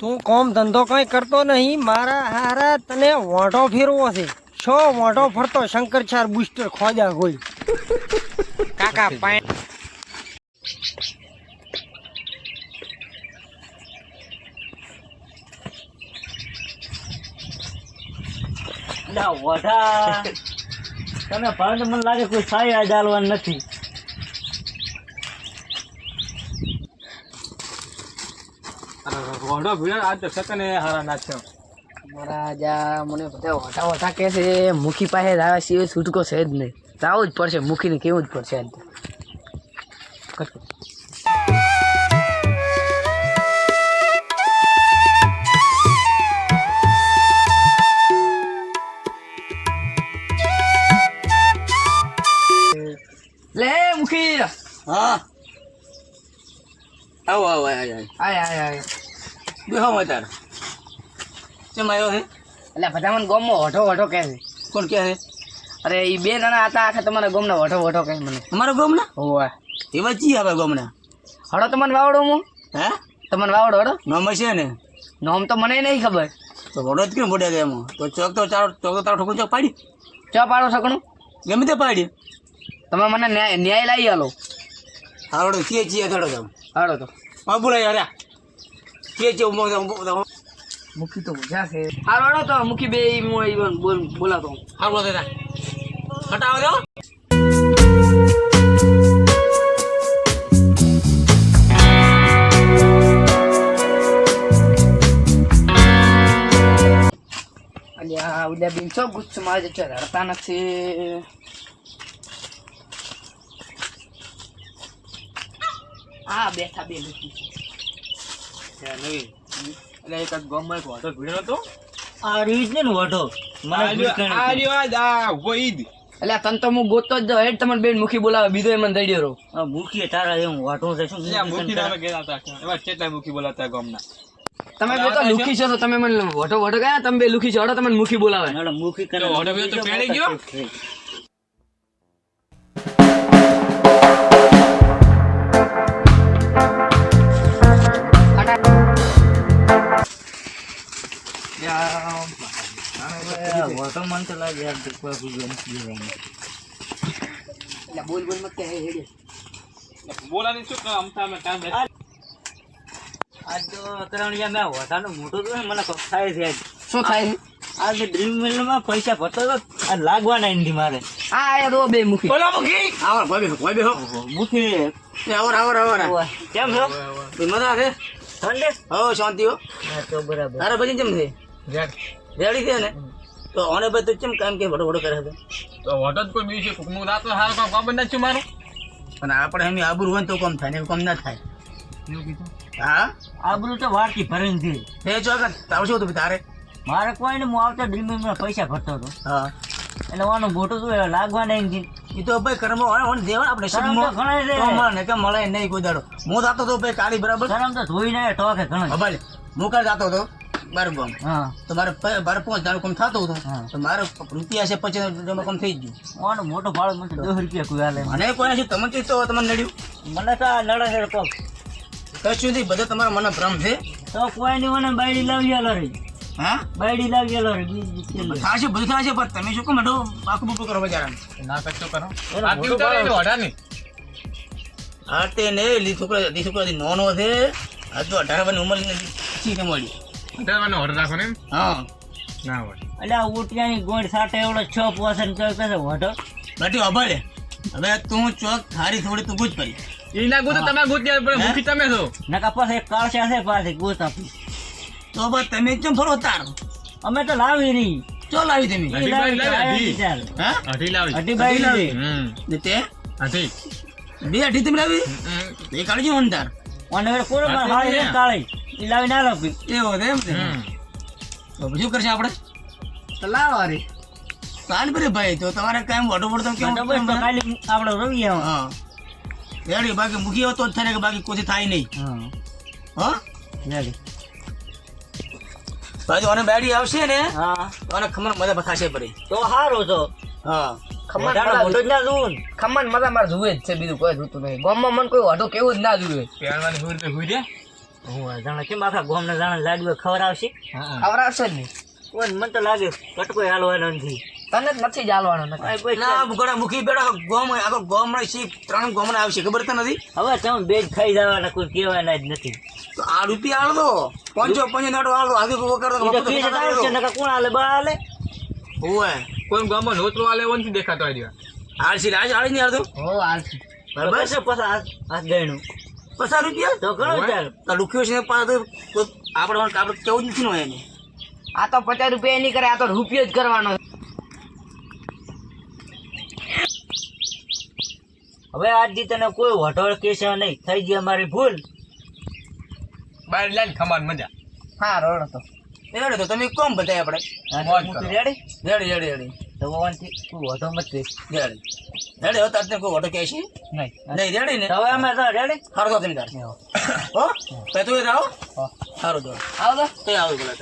તું કોમ ધંધો કઈ કરતો નહીં મારા હારા તને વાંટો ફેરવો છે. છો વોટો ફરતો શંકરચાર બુસ્ટર ખોજા ગોઈ કાકા પાણી ના વઢા તમે પરંતુ મને લાગે કોઈ સારી ડાલવાનું નથી. રોડો ભીડો આજ તો સકને હારા નાખ્યો મહારાજા મને બધા વટા વટા કહે છે મુખી પાસે જ આવ્યા સિવાય છૂટકો છે જ નહીં. જવું જ પડશે મુખીને કેવું જ પડશે આજ તો. લે મુખી! હા. આવો આવો આય આય આય આય. બેહો મતાર કેમ આવ્યો છે એટલે બધા મને ગોમમાં હઠો વઠો કહે છે. કોણ કે છે અરે એ બે જણા હતા આખા તમારા ગોમના વઠો વઠો કહે મને. અમારો ગામના? હોવે. એવા ચી આવે ગામના. હડો તમને વાવડો હું? હે? તમને વાવડો હડો? નોમ છે ને? નોમ તો મને નહીં ખબર. તો વડો જ કેમ ગયા એમાં? તો ચોક તો ચાર ચોક તો તારો ઠોકર ચોક પાડી. ચો પાડો શકણું ગમે તે પાડી. તમે મને ન્યાય ન્યાય લાવી આલો. હાડો છીએ છીએ થોડો જાવ હાડો તો. હા બોલાય યાર છીએ છે ઉમો મુખી તો મજા છે. હારો હાડો તો મુખી બે મો હું બોલ બોલાતો હું. હા બોલો હટાવો દો અલ્યા ઉલ્યા બીન છો ગુસ્સો મારે છે રડતા નથી. આ બેઠા બે મુખી એટલે એક ગામમાં એક વાંધો ભીડો હતો. આ રીત ને વટો આ રહ્યો આ ઊભો ઈ તન તો હું ગોતો જ. હેડ તમને બેન મુખી બોલાવે બીજો એમને દઈ દ્યો રહો તારા એમ વાટો છે શું એટલે નામે ગયા એવા કેટલા મૂકી બોલાતા ગામના. તમે બે તો લુખી છો તો તમે મને વટો વટો ગયા? તમે બે લુખી છો તમે તમને મુખી બોલાવે. મુખી તો ગયો? વટો મન તો લાગે યાર દુખવા ભૂગન અલ્યા બોલ બોલ મત કે હેડે. બોલાની શું કામ થામે કામ હે? આજ તો કરણિયા મેં વટાનો મોટો તો મને થાય છે આજ. શું થાય આજે ડ્રીમ મિલમાં પૈસા ભરતો હતો આ લાગવાના નથી મારે. આ આયા તો બે મુખી. બોલો મૂકી આવો ભાઈ બેહો ભાઈ બેહો મૂકી આવર આવર આવર કેમ છો? મજા છે? ઠંડે? હો શાંતિ હો. હા તો બરાબર. તારા પછી કેમ છે? રેડી છે ને? તો ઓને ભાઈ તું કેમ કામ કે વડો વડો કરે છે? તો વડો જ કોઈ બીજું છે? હું રાતનો હારો કામ કામ બંધ છું મારું. અને આપણે એમ આબરૂ હોય તો કામ થાય ને કામ ના થાય. એવું કીધું? હા? આબરૂ તો વારથી ભરીને દે. એ ચોક તારું શું હતું તારે? મારે કોઈ ને હું આવતા ડ્રીમ મિલમાં પૈસા ભરતો હતો. હા. એટલે વાનું મોટું શું લાગવાના નથી એ તો ભાઈ કર્મ હોય હોય દેવા આપણે શરમ તો ઘણા રે તો મળે કે મળે નહીં કોઈ દાડો? હું જાતો તો ભાઈ કાળી બરાબર. શરમ તો ધોઈને ટોકે ઘણા. હબાલે હું કાલ જાતો હતો. બાર ગામ હા. તો મારે મારે બાર પાંચ હજાર કામ થતું હતું. તો મારે રૂપિયા છે પચીસ હજાર કામ થઈ ગયું. વાનું મોટો ભાડો મને દસ રૂપિયા કોઈ હાલે. મને કોઈ નથી તમે તો તમને નડ્યું. મને તો આ નડે છે કોક. કશું નથી બધા તમારા મને ભ્રમ છે? તો કોઈ નહીં મને બાયડી લાવી આલો રે. હા? બાયડી લાવી આલો રે બીજી કેમ થશે બધું થશે પણ તમે શું કહો મેડો બાકુ બુકુ કરો બજારા ના કરતો કરો. આ મોટો દિવસ ભાડો. નહીં હા તે ને લી છોકરા નોનો છે. હજુ તો અઢાર વર્ષની ઉંમર નથી મળી. અઢારવાનો order રાખો ને એમ? હા. ના હોય. એટલે આ ઉટિયાની ગોળ સાટે એવડો છ પોસન કયો કહે વઢો. બેટી અભાડે હવે તું ચોક થારી થોડી તું ગુજ કરી ઈ ના ગોતો તમે ગોત્યા પણ મૂકી તમે છો નકા પાસે એક કાળસા છે પાસે ગોત આપી. તો બસ તમે કેમ ફરો તાર અમે તો લાવી રહી ચો લાવી તમે? અઢી લાવી અઢી. હમ. તે? અઢી. બે અઢી તમે લાવી. એ કાઢી જવાનું તાર હવે ને. કાળી. ઈ લાવી ના લાવી એવો એમ છે તો શું કરશે આપણે? તો લાવો અરે કાલ ભાઈ તો તમારે કાંઈ મોટો પડતો કેમ કાલી આપણે રવી હા. રેડી બાકી મૂકી આવો તો જ થાય કે બાકી કોઈ થાય નહીં. હા. હા? રેડી. બાજુ અને બેડી આવશે ને હા. અને ખમણ મજા બતાશે પડી તો હારો છો હા. ખમણ મજા ના જોવું ખમણ મજા મારે જુએ જ છે બીજું કોઈ જોતું નહીં. ગામમાં મને કોઈ વઢો કેવું જ ના જુએ. પહેરવાની હુઈ તો હુઈ રે. હું જાણે કેમ આખા ગામને જાણે લાડુ ખવડાવશે? ખવડાવશો જ નહીં કોઈ મને તો લાગે કટકો હાલવાનો નથી. તને જ નથી ચાલવાનો આ ના. ઘણા મૂકી બેઠો ગોમ આખો ગોમ સી ત્રણ ગોમ આવશે ખબર તો નથી હવે તમે બે જ ખાઈ જવાના કોઈ કહેવાના જ નથી. તો આ રૂપિયા આલ પંચો પંચો નાડો આલ દો આજે કોઈ વગર કોણ આલે બા આલે ઓય કોઈ ગામમાં નોતરો આલે એવો નથી દેખાતો આ રહ્યા. આળસી રાજ આળી નહીં આલતો હો હાલ બરાબર? છે પછી આ આ ગયણું. પચાસ રૂપિયા? તો ઘણો ચાલ. તો લુખ્યો છે આપણે આપણે કેવું નથી નો એને. આ તો પચાસ રૂપિયા નહીં કરે આ તો રૂપિયો જ કરવાનો હવે આજથી તને કોઈ વઢોળ કેસે નહીં. થઈ ગઈ અમારી ભૂલ. બહાર લાઈન ખમાન મજા. હા રોડ તો. રેડે તો તમે કોમ બતાય આપણે. રેડી? Ready ready ready. તો ભગવાનથી તું વધો મત દે રેડી રેડી હવે તારને કોઈ ઓટો કહે છે? નહીં. નહીં રેડી ને? હવે અમે તો રેડી? સારું તો તમે તાર હો? તો તું રહો સારું તો. આવો તો. તો આવું બોલે